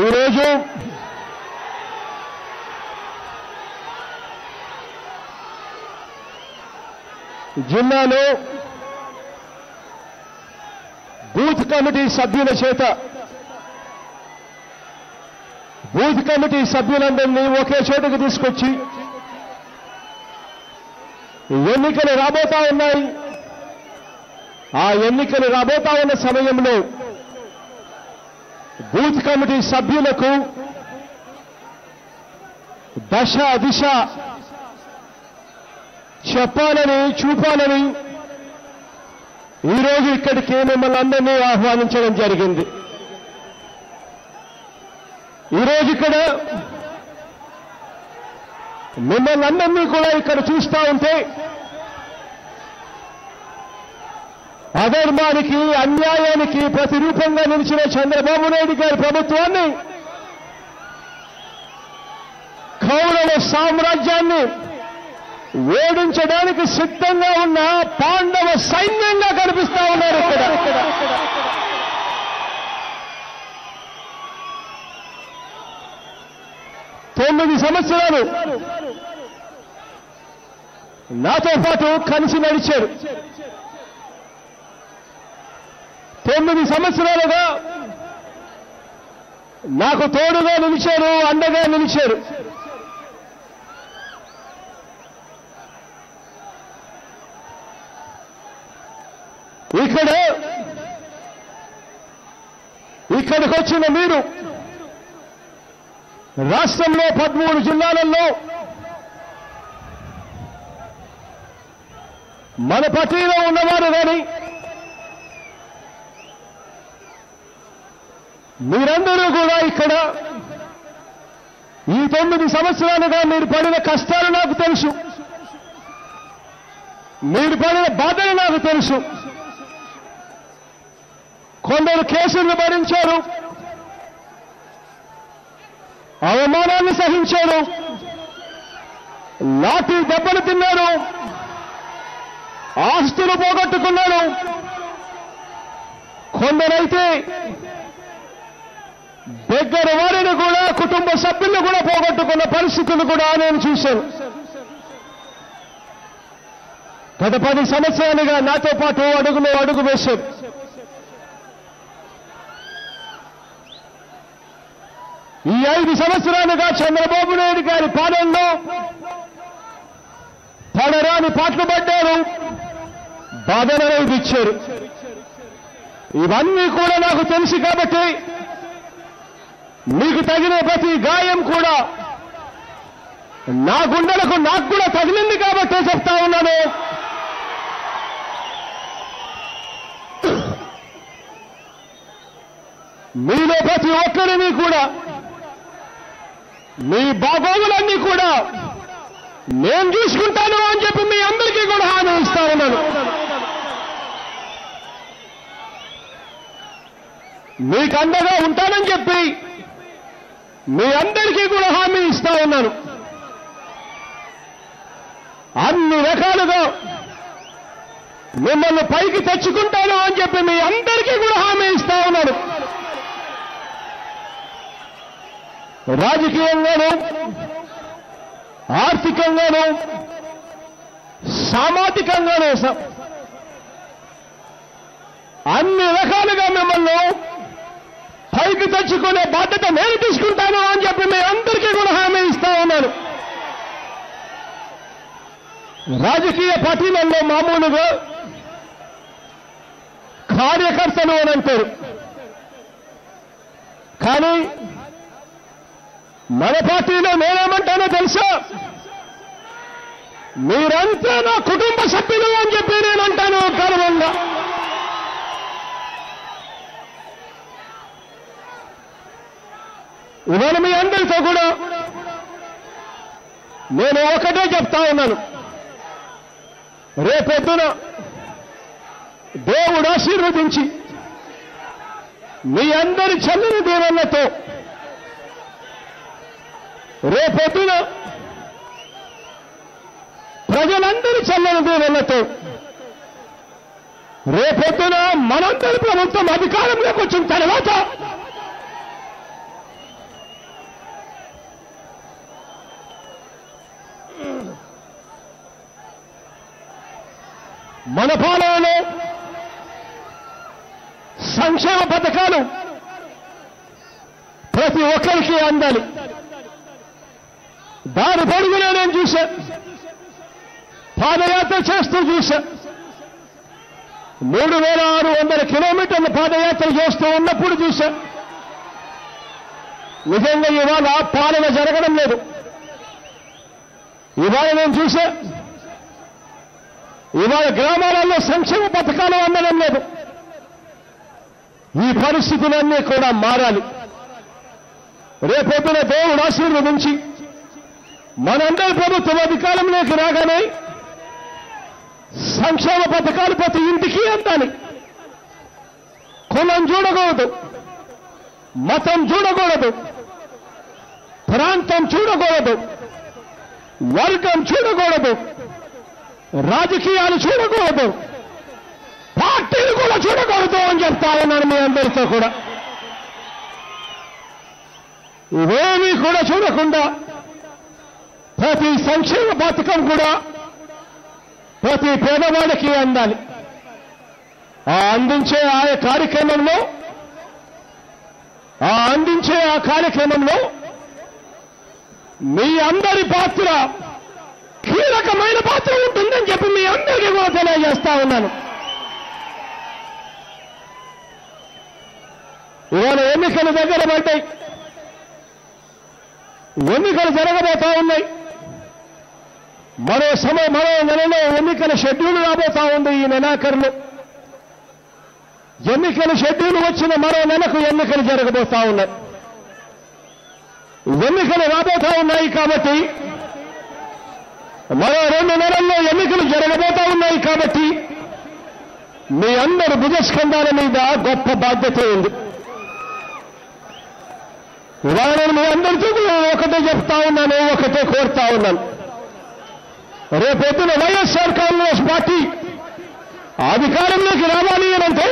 ఈరోజు జిల్లాలో booth committee సభ్యుల చేత బూత్ కమిటీ సభ్యులందరినీ ఒకే చోటుకు తీసుకొచ్చి ఎన్నికలు రాబోతా ఉన్నాయి. ఆ ఎన్నికలు రాబోతా ఉన్న సమయంలో బూత్ కమిటీ సభ్యులకు దశ దిశ చెప్పాలని చూపాలని ఈరోజు ఇక్కడికి మిమ్మల్ని అందరినీ ఆహ్వానించడం జరిగింది. ఈరోజు ఇక్కడ మిమ్మల్ని అందరినీ కూడా ఇక్కడ చూస్తూ ఉంటే అధర్మానికి అన్యాయానికి ప్రతిరూపంగా నిలిచిన చంద్రబాబు నాయుడు గారి ప్రభుత్వాన్ని కౌరవ సామ్రాజ్యాన్ని ఓడించడానికి సిద్ధంగా ఉన్న పాండవ సైన్యంగా కనిపిస్తా ఉన్నారు ఇక్కడ. తొమ్మిది సంవత్సరాలు నాతో పాటు కలిసి నడిచారు. తొమ్మిది సంవత్సరాలుగా నాకు తోడుగా నిలిచారు అండగా నిలిచారు. ఇక్కడ ఇక్కడికి వచ్చిన మీరు రాష్ట్రంలో పదమూడు జిల్లాలలో మన పట్టీలో ఉన్నవారు కానీ మీరందరూ కూడా ఇక్కడ ఈ తొమ్మిది సంవత్సరాలుగా మీరు పడిన కష్టాలు నాకు తెలుసు. మీరు పడిన బాధలు నాకు తెలుసు. కొందరు కేసులను భరించారు. అవమానాన్ని సహించారు. లాఠీ దెబ్బలు తిన్నారు. ఆస్తులు పోగొట్టుకున్నారు. కొందరైతే దగ్గర వారిని కూడా కుటుంబ సభ్యులను కూడా పోగొట్టుకున్న పరిస్థితులు కూడా నేను చూశాను. గత పది సంవత్సరాలుగా నాతో పాటు అడుగులో అడుగు వేశారు. ఈ ఐదు సంవత్సరాలుగా చంద్రబాబు నాయుడు గారి పాలనలో పడరాని పాటలు పడ్డారు. బాధలను ఇచ్చారు. ఇవన్నీ కూడా నాకు తెలుసు కాబట్టి మీకు తగిన ప్రతి గాయం కూడా. నా గుండెలకు నాకు కూడా తగిలింది కాబట్టి చెప్తా ఉన్నాను. మీలో ప్రతి ఒక్కరిని కూడా మీ బాగోగులన్నీ కూడా నేను చూసుకుంటాను అని చెప్పి మీ అందరికీ కూడా హామీ ఇస్తా ఉన్నాను. మీకు అండగా ఉంటానని చెప్పి మీ అందరికీ కూడా హామీ ఇస్తా ఉన్నాను. అన్ని రకాలుగా మిమ్మల్ని పైకి తెచ్చుకుంటాను అని చెప్పి మీ అందరికీ కూడా హామీ ఇస్తా ఉన్నాను. రాజకీయంగాను ఆర్థికంగాను సామాజికంగాను అన్ని రకాలుగా మిమ్మల్ని పైకి తెచ్చుకునే బాధ్యత నేను తీసుకుంటాను అని చెప్పి మీ అందరికీ కూడా హామీ ఇస్తా ఉన్నాను. రాజకీయ పార్టీలలో మామూలుగా కార్యకర్తలు అని అంటారు. కానీ మన పార్టీలో నేనేమంటానో తెలుసా? మీరంతా నా కుటుంబ సభ్యులు అని చెప్పి నేను అంటాను గర్వంగా ఇవాళ మీ అందరితో కూడా నేను ఒకటే చెప్తా ఉన్నాను. రేపొద్దున దేవుడు ఆశీర్వదించి మీ అందరి చల్లని దీవెనలతో రేపొద్దున ప్రజలందరి చల్లని దీవెనలతో రేపొద్దున మనందరి ప్రభుత్వం అధికారంలోకి వచ్చిన తర్వాత మన పాలనలో సంక్షేమ పథకాలు ప్రతి ఒక్కరికి అందాలి. దాని పొడుగునే నేను చూశా. పాదయాత్ర చేస్తూ చూశా. మూడు వేల ఆరు వందల కిలోమీటర్ల పాదయాత్ర చేస్తూ ఉన్నప్పుడు చూశా. నిజంగా ఇవాళ పాలన జరగడం లేదు. ఇవాళ నేను చూశా. ఇవాళ గ్రామాలలో సంక్షేమ పథకాలు అందడం లేదు. ఈ పరిస్థితులన్నీ కూడా మారాలి. రేపొద్దున దేవుడు ఆశీర్వదించి మనందరి ప్రభుత్వం అధికారంలోకి రాగానే సంక్షేమ పథకాలు ప్రతి ఇంటికి అందాలి. కులం చూడకూడదు. మతం చూడకూడదు. ప్రాంతం చూడకూడదు. వర్గం చూడకూడదు. రాజకీయాలు చూడకూడదు. పార్టీలు కూడా చూడకూడదు అని చెప్తా ఉన్నాను మీ అందరితో కూడా. ఇవేమీ కూడా చూడకుండా ప్రతి సంక్షేమ పథకం కూడా ప్రతి పేదవాడికి అందాలి. ఆ అందించే ఆ కార్యక్రమంలో ఆ అందించే ఆ కార్యక్రమంలో మీ అందరి పాత్ర కీలకమైన పాత్ర ఉంటుందని చెప్పి మీ అందరికీ కూడా తెలియజేస్తా ఉన్నాను. ఇవాళ ఎన్నికలు దగ్గర పడ్డాయి. ఎన్నికలు జరగబోతా ఉన్నాయి. మరో సమయ మరో నెలలో ఎన్నికల షెడ్యూల్ రాబోతా ఉంది ఈ నెలాఖరులో. ఎన్నికల షెడ్యూల్ వచ్చిన మరో నెలకు ఎన్నికలు జరగబోతా ఉన్నాయి. ఎన్నికలు రాబోతా ఉన్నాయి కాబట్టి మరో రెండు నెలల్లో ఎన్నికలు జరగబోతా ఉన్నాయి కాబట్టి మీ అందరి భుజస్కంధాల మీద గొప్ప బాధ్యత ఉంది. ఇవాళ మీ అందరితో ఒకటే చెప్తా ఉన్నాను ఒకటే కోరుతా ఉన్నాను. రేపొద్దున వైఎస్ఆర్ కాంగ్రెస్ పార్టీ అధికారంలోకి రావాలి అనంటే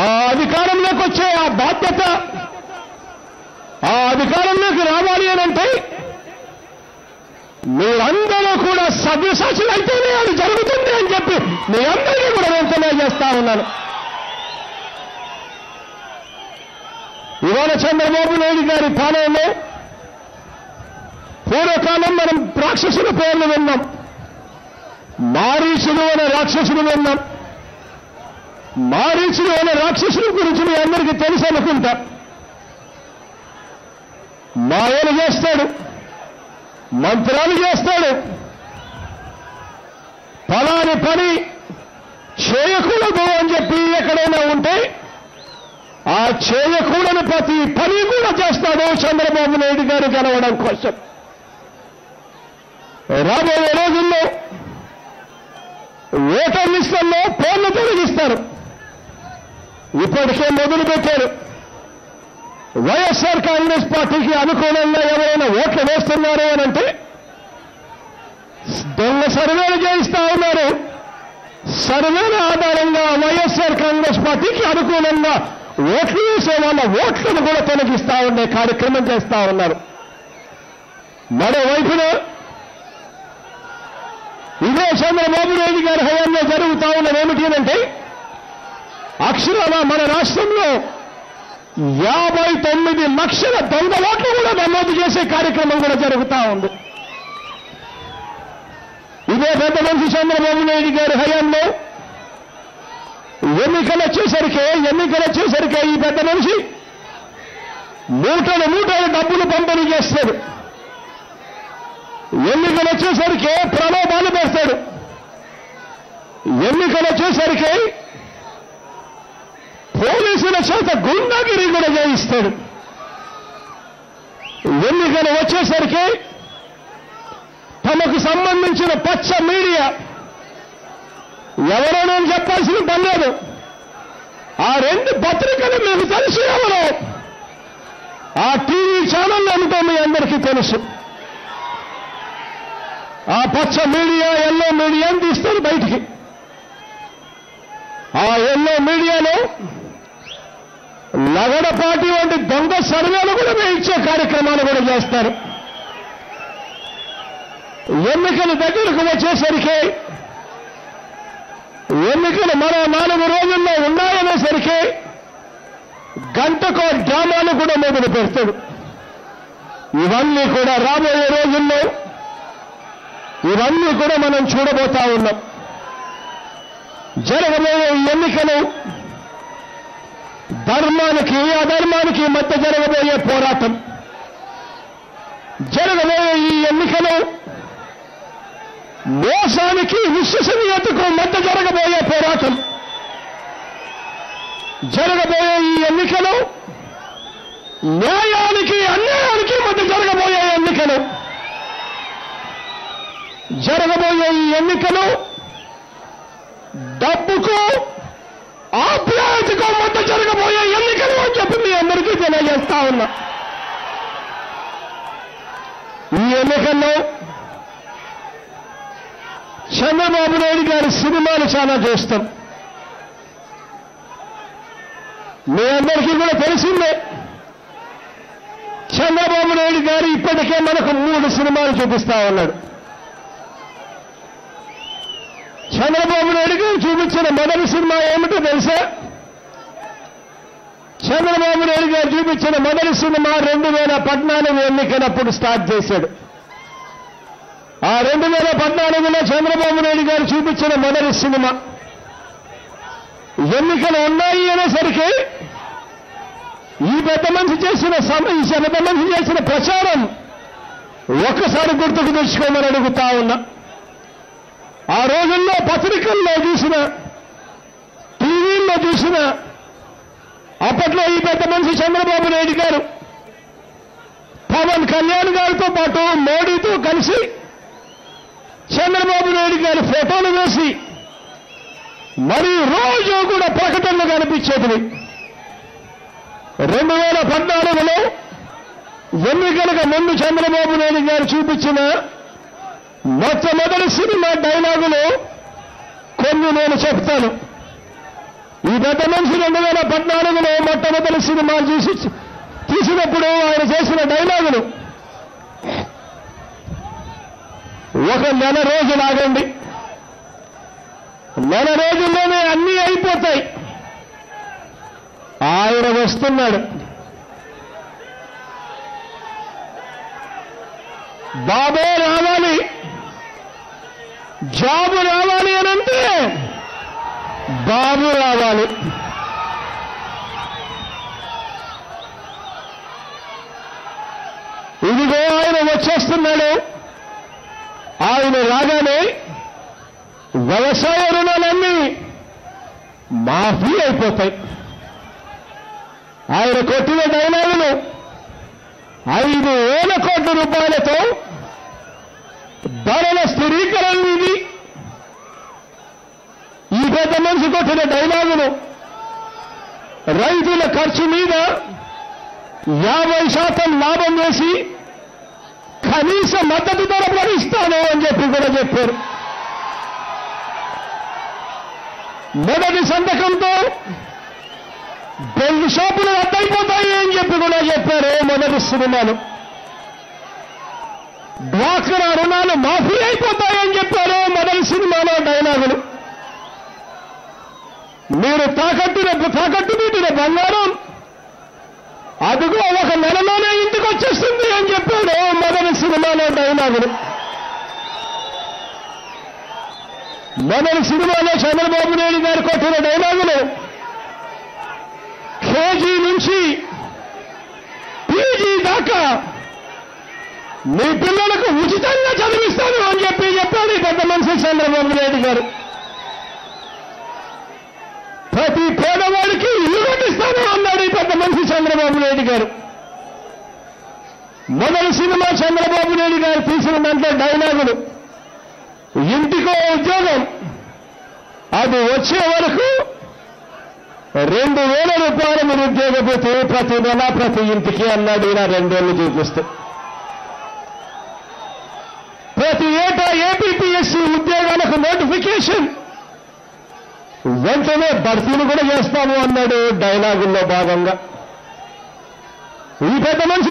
ఆ అధికారంలోకి వచ్చే ఆ బాధ్యత ఆ అధికారంలోకి రావాలి అనంటే మీరందరూ కూడా సవ్యసాచులు అయితేనే అది జరుగుతుంది అని చెప్పి మీ అందరికీ కూడా నేను తెలియజేస్తా ఉన్నాను. ఇవాళ చంద్రబాబు నాయుడు గారి పాలనలో పూర్వకాలం మనం రాక్షసుల పేర్లు విన్నాం. మారీసుడు అనే రాక్షసుడు విన్నాం. మారీసుడు అనే రాక్షసుడి గురించి మీ అందరికీ తెలుసు అనుకుంటా. మాయలు చేస్తాడు. మంత్రాలు చేస్తాడు. పలాని పని చేయకూడదు అని చెప్పి ఎక్కడైనా ఉంటే ఆ చేయకూడని ప్రతి పని కూడా చేస్తాడు చంద్రబాబు నాయుడు గారు కలవడం కోసం. రాబోయే రోజుల్లో ఓటర్ లిస్టుల్లో పేర్లు తొలగిస్తారు. ఇప్పటికే మొదలు పెట్టారు వైఎస్ఆర్ కాంగ్రెస్ పార్టీకి అనుకూలంగా ఎవరైనా ఓట్లు వేస్తున్నారు అని అంటే దొంగ సర్వేలు చేయిస్తా ఉన్నారు. సర్వేల ఆధారంగా వైఎస్ఆర్ కాంగ్రెస్ పార్టీకి అనుకూలంగా ఓట్లు వేసే వాళ్ళ ఓట్లను కూడా తొలగిస్తా ఉండే కార్యక్రమం చేస్తా ఉన్నారు. మరోవైపున ఇదే చంద్రబాబు నాయుడు గారి హయాంలో జరుగుతా ఉన్నది ఏమిటి అంటే అక్షరాల మన రాష్ట్రంలో యాభై తొమ్మిది లక్షల దొంగ ఓట్లు కూడా నమోదు చేసే కార్యక్రమం కూడా జరుగుతా ఉంది. ఇదే పెద్ద మనిషి చంద్రబాబు నాయుడు గారి హయాంలో ఎన్నికలు వచ్చేసరికి ఎన్నికలు వచ్చేసరికి ఈ పెద్ద మనిషి మూటలు మూటలు డబ్బులు పంపిణీ చేస్తాడు. ఎన్నికలు వచ్చేసరికి ప్రలోభాలు పెడతాడు ఎన్నికలు వచ్చేసరికి పోలీసుల చేత గుండాగిరి కూడా చేయిస్తాడు ఎన్నికలు వచ్చేసరికి తమకు సంబంధించిన పచ్చ మీడియా ఎవరో నేను చెప్పాల్సిన పని లేదు. ఆ రెండు పత్రికలు మీకు తెలుసు ఎవరో ఆ టీవీ ఛానల్ ఏమిటో మీ అందరికీ తెలుసు. ఆ పచ్చ మీడియా ఎల్లో మీడియాని తీస్తారు బయటికి. ఆ ఎల్లో మీడియాలో లగడపాటి వంటి దొంగ సర్వేలు కూడా వేయించే కార్యక్రమాలు కూడా చేస్తారు. ఎన్నికల దగ్గరకు వచ్చేసరికి ఎన్నికలు మరో నాలుగు రోజుల్లో ఉన్నాయనేసరికి గంటకో డ్రామాలు కూడా మొదలు పెడతాడు ఇవన్నీ కూడా రాబోయే రోజుల్లో ఇవన్నీ కూడా మనం చూడబోతా ఉన్నాం. జరగబోయే ఈ ఎన్నికలు ధర్మానికి అధర్మానికి మధ్య జరగబోయే పోరాటం జరగబోయే ఈ ఎన్నికలు మోసానికి విశ్వసనీయతకు మధ్య జరగబోయే పోరాటం జరగబోయే ఈ ఎన్నికలు న్యాయానికి అన్యాయానికి మధ్య జరగబోయే ఎన్నికలు జరగబోయే ఈ ఎన్నికలు డబ్బుకు ఆప్యాయతకు చెప్పి మీ అందరికీ తెలియజేస్తా ఉన్నా. ఈ ఎన్నికల్లో చంద్రబాబు నాయుడు గారి సినిమాలు చాలా చూస్తాం. మీ అందరికీ కూడా తెలిసిందే. చంద్రబాబు నాయుడు గారు ఇప్పటికే మనకు మూడు సినిమాలు చూపిస్తా ఉన్నాడు. చంద్రబాబు నాయుడు గారు చూపించిన మొదటి సినిమా ఏమిటో తెలుసా? చంద్రబాబు నాయుడు గారు చూపించిన మొదటి సినిమా రెండు వేల పద్నాలుగు ఎన్నికలప్పుడు స్టార్ట్ చేశాడు. ఆ రెండు వేల పద్నాలుగులో చంద్రబాబు నాయుడు గారు చూపించిన మొదటి సినిమా. ఎన్నికలు ఉన్నాయి అనేసరికి ఈ పెద్ద మనిషి చేసిన ఈ పెద్ద మనిషి చేసిన ప్రచారం ఒక్కసారి గుర్తుకు తెచ్చుకోమని అడుగుతా ఉన్నా. ఆ రోజుల్లో పత్రికల్లో చూసిన టీవీల్లో చూసిన అప్పట్లో ఈ పెద్ద మనిషి చంద్రబాబు నాయుడు గారు పవన్ కళ్యాణ్ గారితో పాటు మోడీతో కలిసి చంద్రబాబు నాయుడు గారి ఫోటోలు వేసి మరి రోజు కూడా ప్రకటనలు కనిపించేది రెండు వేల పద్నాలుగులో ఎన్నికలకు ముందు చంద్రబాబు నాయుడు గారు చూపించిన మొట్టమొదటి సినిమా డైలాగులు కొన్ని నేను చెప్తాను. ఈ పెద్ద మనిషి రెండు వేల పద్నాలుగులో మొట్టమొదటి సినిమా చూసి తీసినప్పుడు ఆయన చేసిన డైలాగులు. ఒక నెల రోజులు ఆగండి. నెల రోజుల్లోనే అన్నీ అయిపోతాయి. ఆయన వస్తున్నాడు. బాబే రావాలి. జాబు రావాలి అనంటే బాబు రావాలి. ఇదిగో ఆయన వచ్చేస్తున్నాడు. ఆయన రాగానే వ్యవసాయ రుణాలన్నీ మాఫీ అయిపోతాయి. ఆయన కొట్టిన డైలాగులు ఐదు వేల కోట్ల రూపాయలతో ధరల స్థిరీకరణ ఇది. పెద్ద మనిషి కొట్టిన డైలాగులు రైతుల ఖర్చు మీద యాభై శాతం లాభం వేసి కనీస మద్దతు ధర భరిస్తాను అని చెప్పి కూడా చెప్పారు. మొదటి సంతకంతో బెల్ట్ షాపులు రద్దయిపోతాయి అని చెప్పి కూడా చెప్పారు మొదటి సినిమాలు. డ్వాక్రా రుణాలు మాఫీ అయిపోతాయని చెప్పారు మొదటి సినిమాలో డైలాగులు. మీరు తాకట్టిన తాకట్టు పెట్టిన బంగారం. అదిగో ఒక నెలలోనే ఇంటికి వచ్చేస్తుంది అని చెప్పాడు మొదటి సినిమాలో డైలాగుడు మొదటి సినిమాలో చంద్రబాబు నాయుడు గారు కొట్టిన డైలాగులు. కేజీ నుంచి పీజీ దాకా మీ పిల్లలకు ఉచితంగా చదివిస్తాను అని చెప్పి చెప్పాడు ఈ పెద్ద మనిషి చంద్రబాబు నాయుడు గారు. ప్రతి పేదవాడికి ఇల్లు కట్టిస్తాను అన్నాడు ఈ పెద్ద మనిషి చంద్రబాబు నాయుడు గారు. మొదటి సినిమా చంద్రబాబు నాయుడు గారు తీసిన దాంట్లో డైలాగులు ఇంటికో ఉద్యోగం అది వచ్చే వరకు రెండు వేల రూపాయలు నిరుద్యోగ ఉద్యోగపోతే ప్రతి నెల ప్రతి ఇంటికి అన్నాడు ఇలా రెండేళ్ళు చూపిస్తే ప్రతి ఏటా ఏపీపీఎస్సీ ఉద్యోగాలకు నోటిఫికేషన్ వెంటనే భర్తీని కూడా చేస్తాము అన్నాడు డైలాగుల్లో భాగంగా. ఈ పెద్ద మనిషి